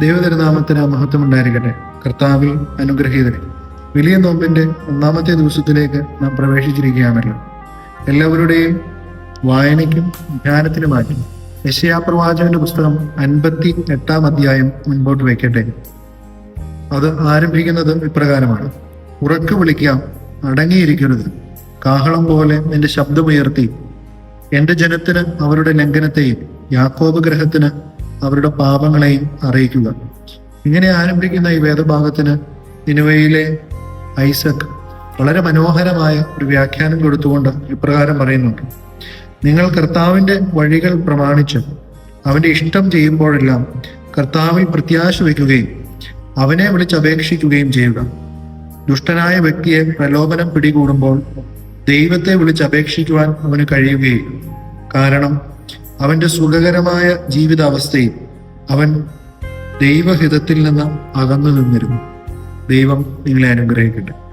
ദൈവതിരുനാമത്തിന് മഹത്വം ഉണ്ടായിരിക്കട്ടെ കർത്താവിൽ അനുഗ്രഹീതനെ വലിയ നോമ്പിന്റെ ഒന്നാമത്തെ ദിവസത്തിലേക്ക് നാം പ്രവേശിച്ചിരിക്കുകയാണല്ലോ. എല്ലാവരുടെയും വായനയ്ക്കും ധ്യാനത്തിനുമായി യശയാപ്രവാചകന്റെ പുസ്തകം അൻപത്തി എട്ടാം അധ്യായം മുൻപോട്ട് വയ്ക്കട്ടെ. അത് ആരംഭിക്കുന്നത് ഇപ്രകാരമാണ്. ഉറക്കു വിളിക്കാം അടങ്ങിയിരിക്കരുത്. കാഹളം പോലെ നിന്റെ ശബ്ദമുയർത്തി. എന്റെ ജനത്തിന് അവരുടെ ലംഘനത്തെയും യാക്കോബ് ഗ്രഹത്തിന് അവരുടെ പാപങ്ങളെയും അറിയിക്കുക. ഇങ്ങനെ ആരംഭിക്കുന്ന ഈ വേദഭാഗത്തിന് നിനുവയിലെ ഐസക് വളരെ മനോഹരമായ ഒരു വ്യാഖ്യാനം കൊടുത്തുകൊണ്ട് ഇപ്രകാരം പറയുന്നുണ്ട്. നിങ്ങൾ കർത്താവിന്റെ വഴികൾ പ്രമാണിച്ച് അവന്റെ ഇഷ്ടം ചെയ്യുമ്പോഴെല്ലാം കർത്താവിൽ പ്രത്യാശ വയ്ക്കുകയും അവനെ വിളിച്ചപേക്ഷിക്കുകയും ചെയ്യുക. ദുഷ്ടനായ വ്യക്തിയെ പ്രലോഭനം പിടികൂടുമ്പോൾ ദൈവത്തെ വിളിച്ചപേക്ഷിക്കുവാൻ അവന് കഴിയുകയില്ല. കാരണം അവന്റെ സുഖകരമായ ജീവിതാവസ്ഥയിൽ അവൻ ദൈവഹിതത്തിൽ നിന്ന് അകന്നു നിന്നിരുന്നു. ദൈവം നിങ്ങളെ അനുഗ്രഹിക്കട്ടെ.